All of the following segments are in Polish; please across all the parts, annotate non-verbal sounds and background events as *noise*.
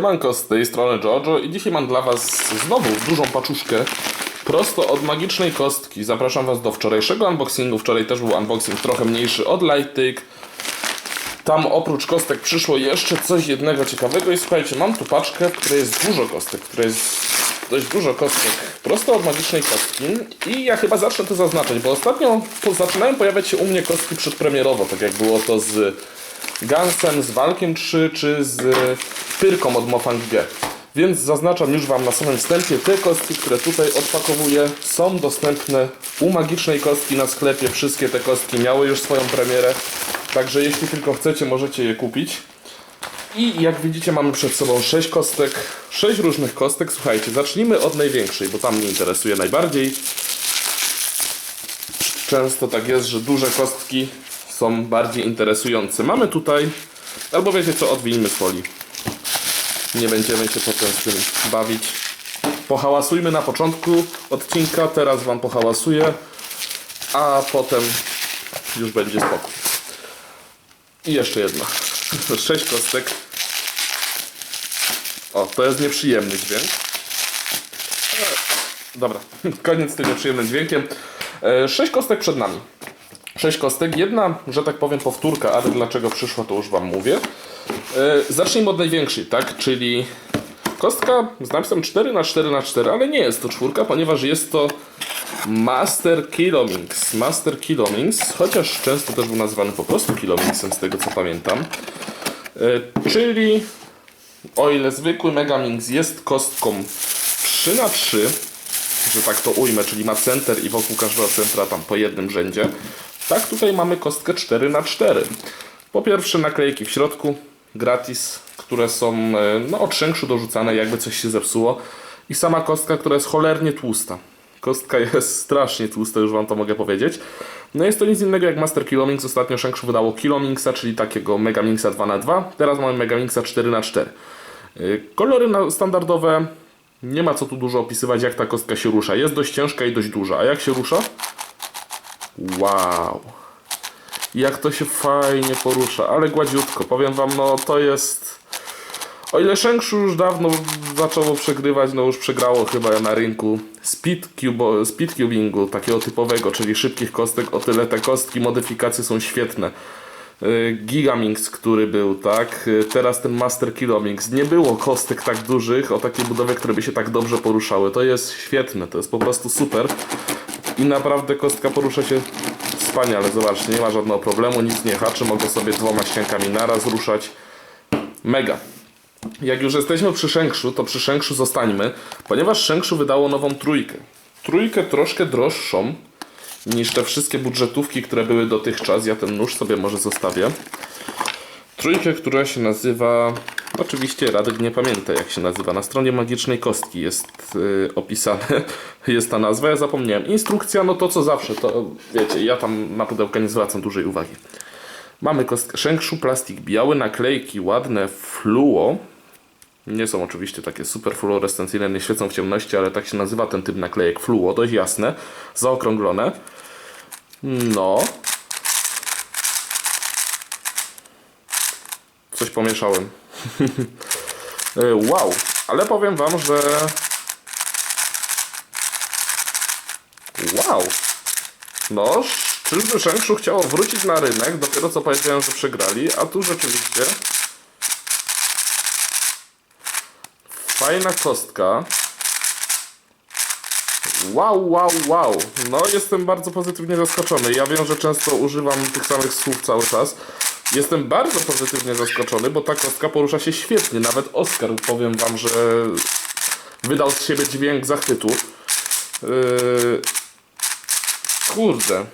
Siemanko, z tej strony Jojo i dzisiaj mam dla Was znowu dużą paczuszkę prosto od magicznej kostki. Zapraszam Was do wczorajszego unboxingu. Wczoraj też był unboxing trochę mniejszy od Lightyk. Tam oprócz kostek przyszło jeszcze coś jednego ciekawego i słuchajcie, mam tu paczkę, w której jest dużo kostek, w której jest dość dużo kostek prosto od magicznej kostki i ja chyba zacznę to zaznaczać, bo ostatnio zaczynają pojawiać się u mnie kostki przedpremierowo, tak jak było to z Gunsem, z Walkiem 3 czy z Pyrką od Mofang G. Więc zaznaczam już Wam na samym wstępie, te kostki, które tutaj odpakowuję są dostępne u Magicznej Kostki na sklepie. Wszystkie te kostki miały już swoją premierę, także jeśli tylko chcecie, możecie je kupić. I jak widzicie mamy przed sobą 6 kostek, 6 różnych kostek. Słuchajcie, zacznijmy od największej, bo tam mnie interesuje najbardziej. Często tak jest, że duże kostki są bardziej interesujące. Mamy tutaj, albo wiecie co, odwijmy z folii. Nie będziemy się potem z tym bawić. Pohałasujmy na początku odcinka, teraz Wam pohałasuję, a potem już będzie spokój. I jeszcze jedna. *laughs* Sześć kostek. O, to jest nieprzyjemny dźwięk. Dobra, *laughs* koniec z tym nieprzyjemnym dźwiękiem. E, Sześć kostek przed nami. Sześć kostek. Jedna, że tak powiem, powtórka, ale dlaczego przyszła, to już Wam mówię. E, Zacznijmy od największej, tak? Czyli kostka z napisem 4 na 4 na 4 ale nie jest to czwórka, ponieważ jest to Master Kilomix. Master Kilomix, chociaż często też był nazywany po prostu Kilomixem, z tego co pamiętam. E, Czyli o ile zwykły Megamix jest kostką 3 na 3 że tak to ujmę, czyli ma center i wokół każdego centra tam po jednym rzędzie. Tak tutaj mamy kostkę 4 na 4 Po pierwsze naklejki w środku, gratis, które są e, no, od szenkszu dorzucane, jakby coś się zepsuło. I sama kostka, która jest cholernie tłusta. Kostka jest strasznie tłusta, już Wam to mogę powiedzieć. No jest to nic innego jak Master Kilomix. Ostatnio Szenkszu wydało Kilomixa, czyli takiego Megamixa 2x2. Teraz mamy Megamixa 4x4. Yy, Kolory standardowe. Nie ma co tu dużo opisywać, jak ta kostka się rusza. Jest dość ciężka i dość duża. A jak się rusza? Wow. Jak to się fajnie porusza, ale gładziutko. Powiem wam, no to jest... O ile Shenkshu już dawno zaczęło przegrywać, no już przegrało chyba na rynku speed, cubo, speed cubingu, takiego typowego, czyli szybkich kostek, o tyle te kostki, modyfikacje są świetne. Y, Gigamix, który był, tak? Y, Teraz ten Master Kilomix. Nie było kostek tak dużych o takiej budowie, które by się tak dobrze poruszały. To jest świetne, to jest po prostu super. I naprawdę kostka porusza się wspaniale. Zobaczcie, nie ma żadnego problemu, nic nie haczy. Mogę sobie dwoma ściankami naraz ruszać. Mega. Jak już jesteśmy przy Szenkszu, to przy Szenkszu zostańmy, ponieważ Szenkszu wydało nową trójkę. Trójkę troszkę droższą niż te wszystkie budżetówki, które były dotychczas. Ja ten nóż sobie może zostawię. Trójkę, która się nazywa. Oczywiście Radek nie pamięta jak się nazywa. Na stronie magicznej kostki jest yy, opisane. *laughs* Jest ta nazwa, ja zapomniałem. Instrukcja, no to co zawsze, to wiecie, ja tam na pudełka nie zwracam dużej uwagi. Mamy kostkę Szenkszu, plastik biały, naklejki ładne, fluo. Nie są oczywiście takie super fluorescencyjne, nie świecą w ciemności, ale tak się nazywa ten typ naklejek fluo, dość jasne, zaokrąglone. No. Coś pomieszałem. *laughs* E, wow, ale powiem wam, że... Wow. No, czyżby Szenkszu chciało wrócić na rynek, dopiero co powiedziałem, że przegrali, a tu rzeczywiście... Fajna kostka. Wow, wow, wow. No, jestem bardzo pozytywnie zaskoczony. Ja wiem, że często używam tych samych słów cały czas. Jestem bardzo pozytywnie zaskoczony, bo ta kostka porusza się świetnie. Nawet Oskar, powiem wam, że wydał z siebie dźwięk zachwytu. Yy... Kurde.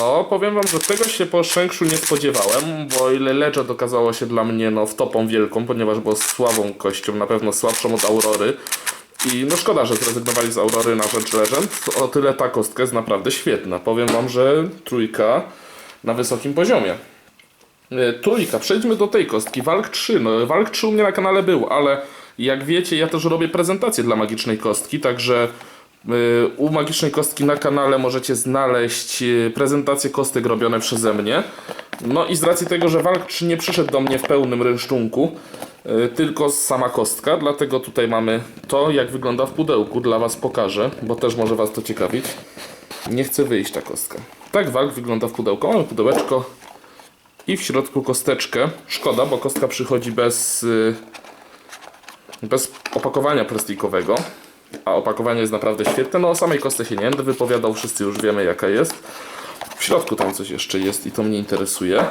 No, powiem wam, że tego się po Szenkszu nie spodziewałem, bo ile Legend okazało się dla mnie no, wtopą wielką, ponieważ było słabą kością, na pewno słabszą od Aurory. I no szkoda, że zrezygnowali z Aurory na rzecz Legend, o tyle ta kostka jest naprawdę świetna. Powiem wam, że trójka na wysokim poziomie. E, Trójka, przejdźmy do tej kostki. Walk 3. No, Walk 3 u mnie na kanale był, ale jak wiecie, ja też robię prezentację dla magicznej kostki, także y, u magicznej kostki na kanale możecie znaleźć y, prezentacje kostek robione przeze mnie. No i z racji tego, że Walk 3 nie przyszedł do mnie w pełnym rynsztunku, tylko sama kostka, dlatego tutaj mamy to, jak wygląda w pudełku. Dla Was pokażę, bo też może Was to ciekawić. Nie chce wyjść ta kostka. Tak walk wygląda w pudełku. Mamy pudełeczko i w środku kosteczkę. Szkoda, bo kostka przychodzi bez, y, bez opakowania plastikowego. A opakowanie jest naprawdę świetne. No o samej kostce się nie będę wypowiadał, wszyscy już wiemy jaka jest. W środku tam coś jeszcze jest i to mnie interesuje.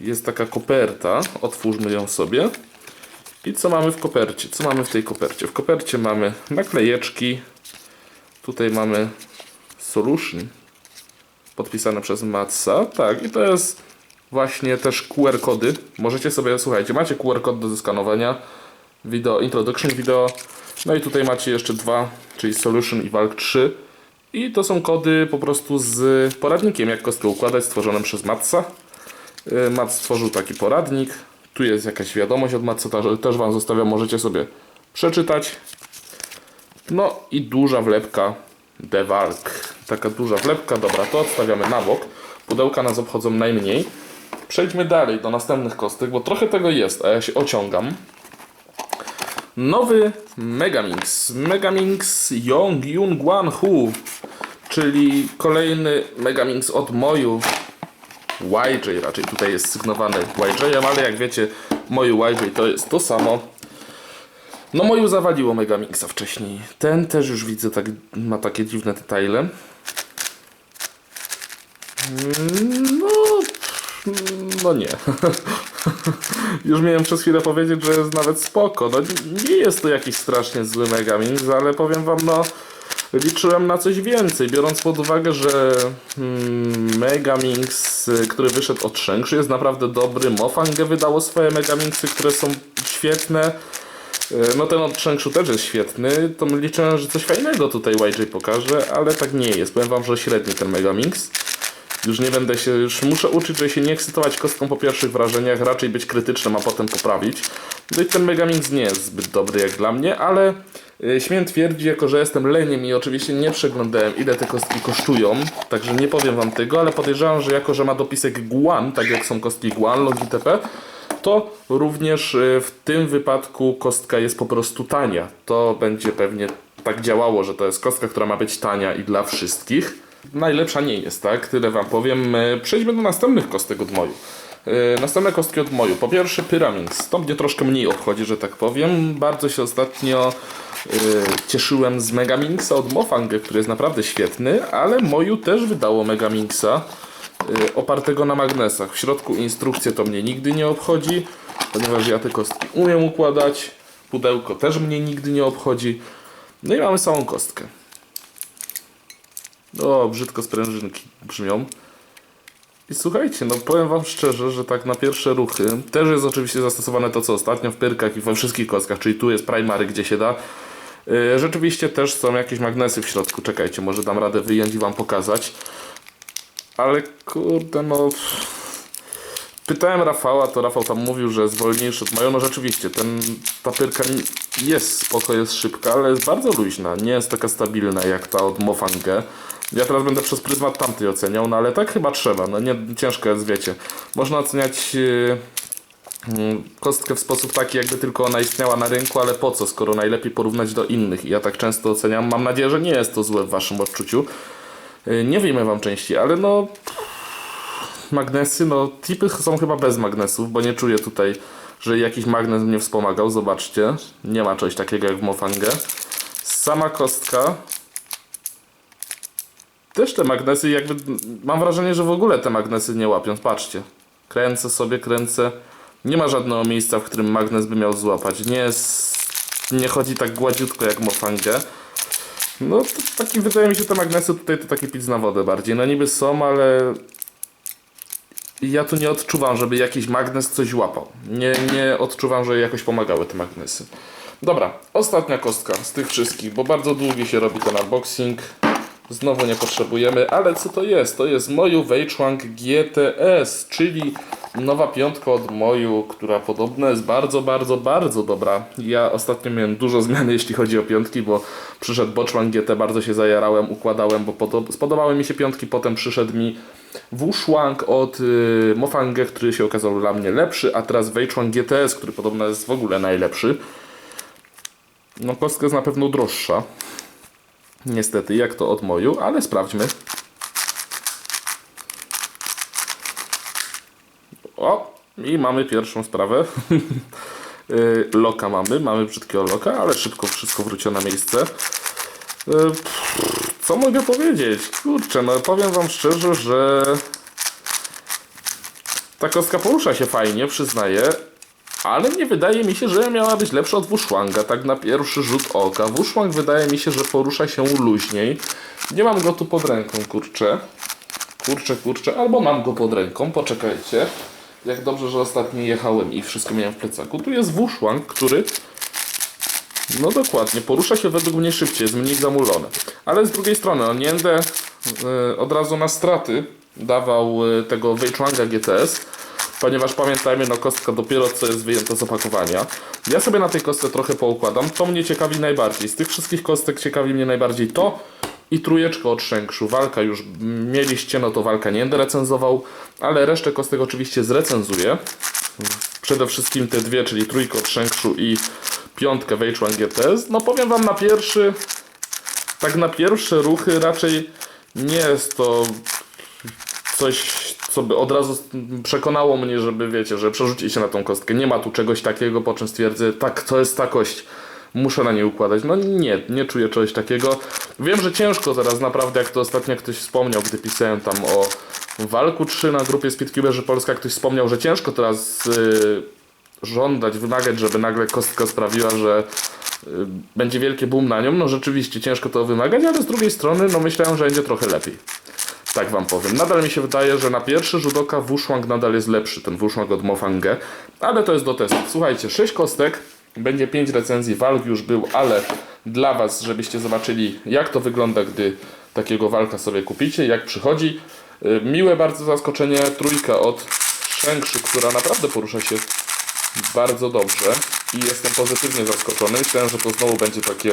Jest taka koperta, otwórzmy ją sobie. I co mamy w kopercie? Co mamy w tej kopercie? W kopercie mamy naklejeczki. Tutaj mamy solution podpisane przez Matsa. Tak, i to jest właśnie też QR kody. Możecie sobie, słuchajcie, macie QR kod do zeskanowania. Video, introduction video. No i tutaj macie jeszcze dwa, czyli solution i walk 3. I to są kody po prostu z poradnikiem, jak kostkę układać, stworzonym przez Matsa. Yy, Mat stworzył taki poradnik. Tu jest jakaś wiadomość od Matsa, też Wam zostawiam, możecie sobie przeczytać. No i duża wlepka The Walk. Taka duża wlepka, dobra, to odstawiamy na bok. Pudełka nas obchodzą najmniej. Przejdźmy dalej do następnych kostek, bo trochę tego jest, a ja się ociągam. Nowy Megamix. Megamix Yong Yun Guan Hu, czyli kolejny Megamix od Moju. YJ raczej tutaj jest sygnowany YJ, ale jak wiecie, Moju YJ to jest to samo. No Moju zawaliło Megamixa wcześniej. Ten też już widzę, tak, ma takie dziwne detale. No, no nie. *laughs* Już miałem przez chwilę powiedzieć, że jest nawet spoko. No nie jest to jakiś strasznie zły Megamix, ale powiem wam, no liczyłem na coś więcej, biorąc pod uwagę, że hmm, Megamix, który wyszedł od Shengshi jest naprawdę dobry. Mofangę wydało swoje Megamixy, które są świetne. Y, No ten od Shengshi też jest świetny, to liczyłem, że coś fajnego tutaj YJ pokaże, ale tak nie jest. Powiem wam, że średni ten Megamix. Już nie będę się, już muszę uczyć, że się nie ekscytować kostką po pierwszych wrażeniach, raczej być krytycznym, a potem poprawić. No i ten Megamix nie jest zbyt dobry jak dla mnie, ale y, śmiem twierdzić, jako że jestem leniem i oczywiście nie przeglądałem ile te kostki kosztują, także nie powiem wam tego, ale podejrzewam, że jako, że ma dopisek Guan, tak jak są kostki Guan, Logitep, to również y, w tym wypadku kostka jest po prostu tania. To będzie pewnie tak działało, że to jest kostka, która ma być tania i dla wszystkich. Najlepsza nie jest, tak? Tyle wam powiem. Y, Przejdźmy do następnych kostek od moju. Y, Następne kostki od moju. Po pierwsze Pyramix. To mnie troszkę mniej obchodzi, że tak powiem. Bardzo się ostatnio y, cieszyłem z Megamixa od Mofang, który jest naprawdę świetny, ale moju też wydało Megamixa y, opartego na magnesach. W środku instrukcje to mnie nigdy nie obchodzi, ponieważ ja te kostki umiem układać. Pudełko też mnie nigdy nie obchodzi. No i mamy samą kostkę. O, brzydko sprężynki brzmią. I słuchajcie, no powiem wam szczerze, że tak na pierwsze ruchy też jest oczywiście zastosowane to co ostatnio w pyrkach i we wszystkich kostkach, czyli tu jest primary gdzie się da. Yy, rzeczywiście też są jakieś magnesy w środku. Czekajcie, może dam radę wyjąć i wam pokazać. Ale kurde, no. Pytałem Rafała, to Rafał tam mówił, że jest wolniejszy od mają. No rzeczywiście, ten, ta pyrka jest spoko, jest szybka, ale jest bardzo luźna. Nie jest taka stabilna jak ta od Mofangę. Ja teraz będę przez pryzmat tamtej oceniał, no ale tak chyba trzeba. No nie, ciężko jest, wiecie. Można oceniać yy, mm, kostkę w sposób taki, jakby tylko ona istniała na rynku, ale po co, skoro najlepiej porównać do innych. I ja tak często oceniam. Mam nadzieję, że nie jest to złe w waszym odczuciu. Yy, nie wyjmę wam części, ale no magnesy, no tipy są chyba bez magnesów, bo nie czuję tutaj, że jakiś magnes mnie wspomagał. Zobaczcie, nie ma czegoś takiego jak w Mofangę. Sama kostka. Też te magnesy jakby, mam wrażenie, że w ogóle te magnesy nie łapią. Patrzcie, kręcę sobie, kręcę. Nie ma żadnego miejsca, w którym magnes by miał złapać. Nie jest, nie chodzi tak gładziutko jak Mofangę. No, to taki wydaje mi się te magnesy tutaj to taki pic na wodę bardziej. No niby są, ale ja tu nie odczuwam, żeby jakiś magnes coś łapał. Nie, nie odczuwam, że jakoś pomagały te magnesy. Dobra, ostatnia kostka z tych wszystkich, bo bardzo długi się robi ten unboxing. Znowu nie potrzebujemy, ale co to jest? To jest Moju Weichuang GTS, czyli Nowa piątka od Moju, która podobno jest bardzo, bardzo, bardzo dobra. Ja ostatnio miałem dużo zmian, *laughs* jeśli chodzi o piątki, bo przyszedł Bochman GT, bardzo się zajarałem, układałem, bo podo- spodobały mi się piątki, potem przyszedł mi Wushwang od y, Mofangę, który się okazał dla mnie lepszy, a teraz Weichuan GTS, który podobno jest w ogóle najlepszy. No kostka jest na pewno droższa. Niestety, jak to od Moju, ale sprawdźmy. O, i mamy pierwszą sprawę. *laughs* Y, loka mamy, mamy brzydkiego loka, ale szybko wszystko wróciło na miejsce. Y, Co mogę powiedzieć? Kurczę, no powiem wam szczerze, że ta kostka porusza się fajnie, przyznaję, ale nie wydaje mi się, że miała być lepsza od Wuszłanga, tak na pierwszy rzut oka. Wuszłang wydaje mi się, że porusza się luźniej. Nie mam go tu pod ręką, kurczę. Kurczę, kurczę, albo mam go pod ręką, poczekajcie. Jak dobrze, że ostatnio jechałem i wszystko miałem w plecaku. Tu jest Wuszłang, który no dokładnie, porusza się według mnie szybciej, jest mniej zamulony. Ale z drugiej strony, on nie będę y, od razu na straty dawał y, tego Weichuanga GTS, ponieważ pamiętajmy, no kostka dopiero co jest wyjęta z opakowania. Ja sobie na tej kostce trochę poukładam, to mnie ciekawi najbardziej. Z tych wszystkich kostek ciekawi mnie najbardziej to i trójeczka od Szenkszu. Walka już mieliście, no to walka nie będę recenzował, ale resztę kostek oczywiście zrecenzuję. Przede wszystkim te dwie, czyli trójkę od Szenkszu i piątkę Weichuan GTS. No powiem wam na pierwszy, tak na pierwsze ruchy raczej nie jest to coś, co by od razu przekonało mnie, żeby wiecie, że przerzucić się na tą kostkę. Nie ma tu czegoś takiego, po czym stwierdzę, tak, to jest ta kość. Muszę na niej układać. No nie, nie czuję czegoś takiego. Wiem, że ciężko teraz naprawdę, jak to ostatnio ktoś wspomniał, gdy pisałem tam o Walku 3 na grupie Speedcuberzy Polska, ktoś wspomniał, że ciężko teraz yy, żądać, wymagać, żeby nagle kostka sprawiła, że y, będzie wielkie boom na nią. No rzeczywiście ciężko to wymagać, ale z drugiej strony no myślałem, że będzie trochę lepiej. Tak wam powiem. Nadal mi się wydaje, że na pierwszy rzut oka Wushwang nadal jest lepszy, ten Wushwang od Mofangę, ale to jest do testu. Słuchajcie, 6 kostek, będzie 5 recenzji, walk już był, ale dla was, żebyście zobaczyli jak to wygląda, gdy takiego walka sobie kupicie, jak przychodzi. Y, Miłe bardzo zaskoczenie, trójka od Szenkszu, która naprawdę porusza się bardzo dobrze i jestem pozytywnie zaskoczony. Myślałem, że to znowu będzie takie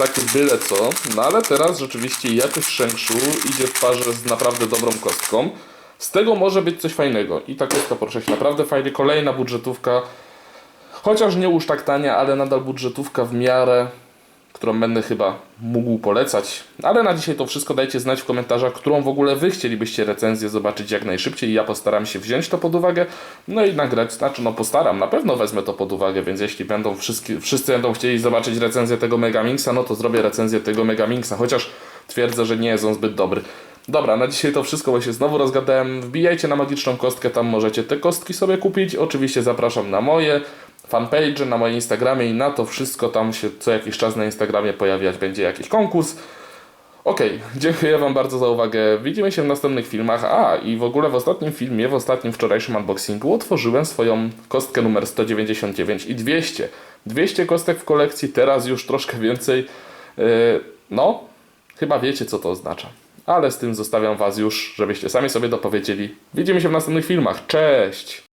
takie byle co, no ale teraz rzeczywiście jakość Szenkszu idzie w parze z naprawdę dobrą kostką. Z tego może być coś fajnego i ta kostka porusza się naprawdę fajnie. Kolejna budżetówka, chociaż nie już tak tania, ale nadal budżetówka w miarę, którą będę chyba mógł polecać. Ale na dzisiaj to wszystko. Dajcie znać w komentarzach, którą w ogóle Wy chcielibyście recenzję zobaczyć jak najszybciej. Ja postaram się wziąć to pod uwagę, no i nagrać. Znaczy, no postaram, na pewno wezmę to pod uwagę, więc jeśli będą wszyscy, wszyscy będą chcieli zobaczyć recenzję tego Megamixa, no to zrobię recenzję tego Megamixa, chociaż twierdzę, że nie jest on zbyt dobry. Dobra, na dzisiaj to wszystko, bo się znowu rozgadałem. Wbijajcie na magiczną kostkę, tam możecie te kostki sobie kupić. Oczywiście zapraszam na moje fanpage, na moim Instagramie i na to wszystko tam się co jakiś czas na Instagramie pojawiać będzie jakiś konkurs. Okej, dziękuję Wam bardzo za uwagę. Widzimy się w następnych filmach. A, i w ogóle w ostatnim filmie, w ostatnim wczorajszym unboxingu otworzyłem swoją kostkę numer 199 i 200. 200 kostek w kolekcji, teraz już troszkę więcej. Yy, no, chyba wiecie co to oznacza. Ale z tym zostawiam Was już, żebyście sami sobie dopowiedzieli. Widzimy się w następnych filmach. Cześć!